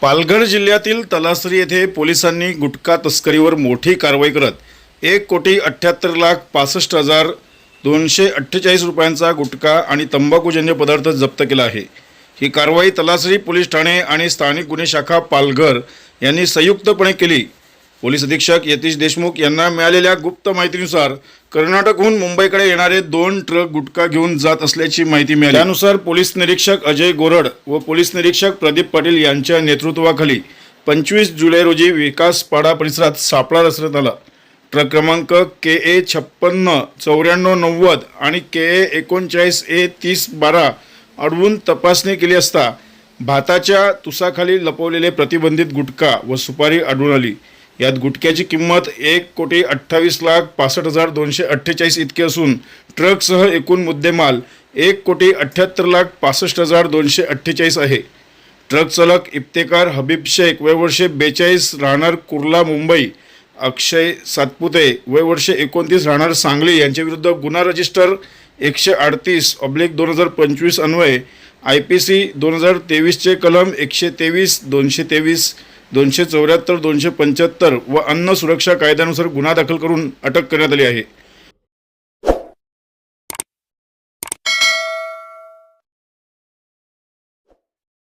पालघर जिल्ह्यातील तलासरी येथे पोलिसांनी गुटखा तस्करीवर मोठी कारवाई करत एक कोटी अठ्ठ्याहत्तर लाख पासष्ट हजार दोनशे अठ्ठेचाळीस रुपयांचा गुटखा आणि तंबाखूजन्य पदार्थ जप्त केला आहे. ही कारवाई तलासरी पोलीस ठाणे आणि स्थानिक गुन्हे शाखा पालघर यांनी संयुक्तपणे केली. पोलीस अधीक्षक यतीश देशमुख यांना मिळालेल्या गुप्त माहितीनुसार कर्नाटकहून मुंबईकडे येणारे दोन ट्रक गुटखा घेऊन जात असल्याची माहिती मिळाली. त्यानुसार पोलीस निरीक्षक अजय गोरड व पोलीस निरीक्षक प्रदीप पाटील यांच्या नेतृत्वाखाली पंचवीस जुलै रोजी विकासपाडा परिसरात सापळा रचण्यात आला. ट्रक क्रमांक के ए छप्पन्न चौऱ्याण्णव नव्वद आणि के ए एकोणचाळीस ए तीस बारा अडवून तपासणी केली असता भाताच्या तुसाखाली लपवलेले प्रतिबंधित गुटखा व सुपारी आढळून आली. यात गुटख्याची किंमत एक कोटी अठ्ठावीस लाख पासष्ट हजार दोनशे अठ्ठेचाळीस इतकी असून ट्रकसह एकूण मुद्देमाल एक कोटी अठ्ठ्याहत्तर लाख पासष्ट हजार दोनशे अठ्ठेचाळीस आहे. ट्रक चालक इफ्तेकार हबीब शेख वय वर्षे बेचाळीस राहणार कुर्ला मुंबई. अक्षय सातपुते वय वर्षे एकोणतीस राहणार सांगली. यांच्याविरुद्ध गुन्हा रजिस्टर एकशे अडतीस ऑब्लिक दोन हजार पंचवीस अन्वये. आय पी सी दोन हजार तेवीसचे कलम एकशे तेवीस दोनशे तेवीस. दोनशे चौऱ्याहत्तर दोनशे पंच्याहत्तर व अन्न सुरक्षा कायद्यानुसार गुन्हा दाखल करून अटक करण्यात आली आहे.